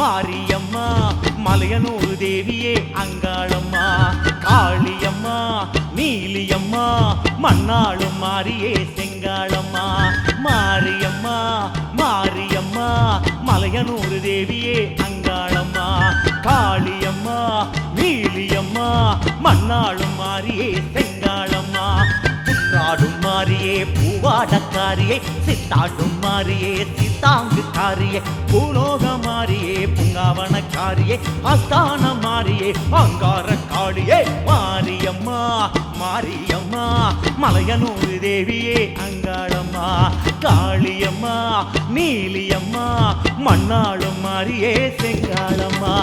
மாரியம்மா மலையனூர் தேவியே அங்காளம்மா. காளியம்மா நீலியம்மா மண்ணாளும் மாரியே செங்காளம்மா. மாரியம்மா மாரியம்மா மலையனூர் தேவியே அங்காளம்மா. காளியம்மா நீலியம்மா மண்ணாளும் மாரியே செங்காளம்மா. புத்தாடும் மாரியே பூவாடக்காரியே சித்தாடும் மாரியே தாங்கு காரியே பூலோக மாறியே புங்காவன காரியே அஸ்தான மாறியே அங்கார காளியே மாரியம்மா மாரியம்மா மலையனூறு தேவியே அங்காளம்மா காளியம்மா நீலியம்மா மண்ணாளும் மாறியே செங்காளம்மா.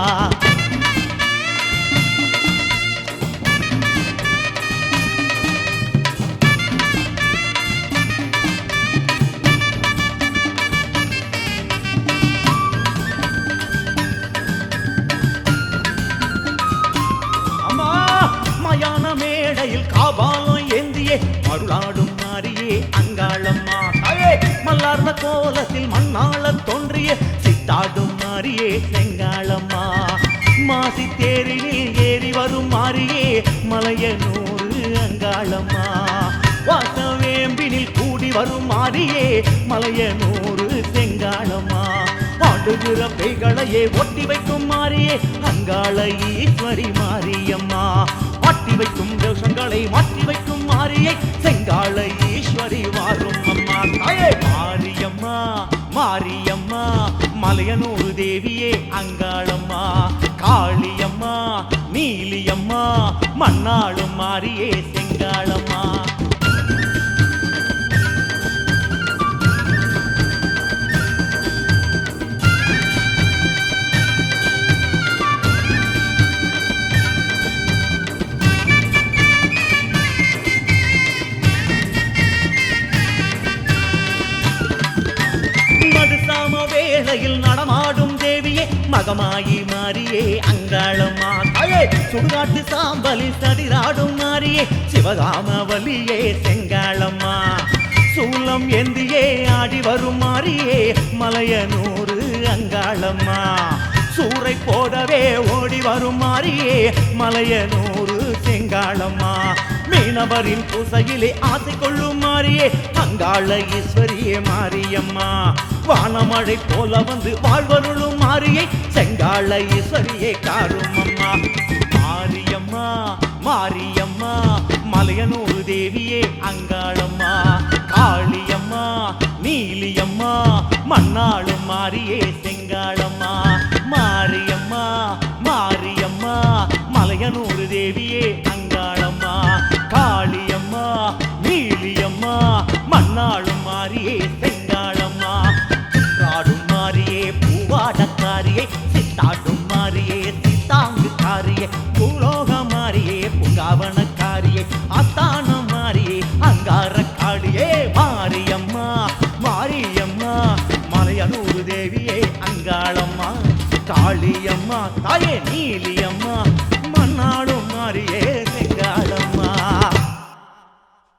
அருளாடும் மாறியே அங்காளம்மா தாயே மல்லார்ந்த கோலத்தில் மண்ணாள தோன்றிய சித்தாடும் மாறியே செங்காளம்மா. மாசி தேரிலே ஏறி வரும் மாறியே மலைய நூறு அங்காளம்மா. வாசவேம்பினில் கூடி வரும் மாறியே மலைய நூறு செங்காளம்மா. ஆடுகிற பெய்களையே ஒட்டி வைக்கும் மாறியே அங்காள ஈஸ்வரி மாரியம்மா. மாற்றி வைக்கும் தோஷங்களை மாற்றி வைக்கும் மாரியை செங்கால ஈஸ்வரி வாரும் அம்மா. தாயே மாரியம்மா மாரியம்மா மலையனூர் தேவியே அங்காளம்மா. காளியம்மா நீலியம்மா மண்ணாளும் மாரியே செங்காளம்மா. வேலையில் நடமாடும் தேவியே மகமாயி மாறியே அங்காளம்மா தாயே சுடுகாட்டு சாம்பலில் சதிராடும் மாறியே சிவகாமவலியே செங்காளம்மா. சூலம் ஏந்தியே ஆடி வரும் மாறியே மலையனூறு அங்காளம்மா. சூறை போடவே ஓடி வரும் மாறியே மலையனூறு செங்காளம்மா. மீனவரின் பூசையிலே ஆசை கொள்ளும் மாறியே அங்காள ஈஸ்வரியே மாரியம்மா. வானமழை போல வந்து வாழ்வருளும் மாரியை செங்காள ஈஸ்வரியே காரும் அம்மா மாரியம்மா மாரியம்மா மலையனூர் தேவியே அங்காளம்மா. காளியம்மா நீலியம்மா மண்ணாளும் மாரியே செங்காளம்மா. மண்ணாளும் மாறியே செங்காளம்மா காடும் மாறியே பூவாடக்காரியே சித்தாடும் மாறியே சித்தாங்கு காரியே. பூலோக மாறியே புங்காவனக்காரியே அத்தானம் மாறியே அங்கார காளியே மாரியம்மா மாரியம்மா. மலையனூர் தேவியே அங்காளம்மா. காளியம்மா தாயே நீலியம்மா.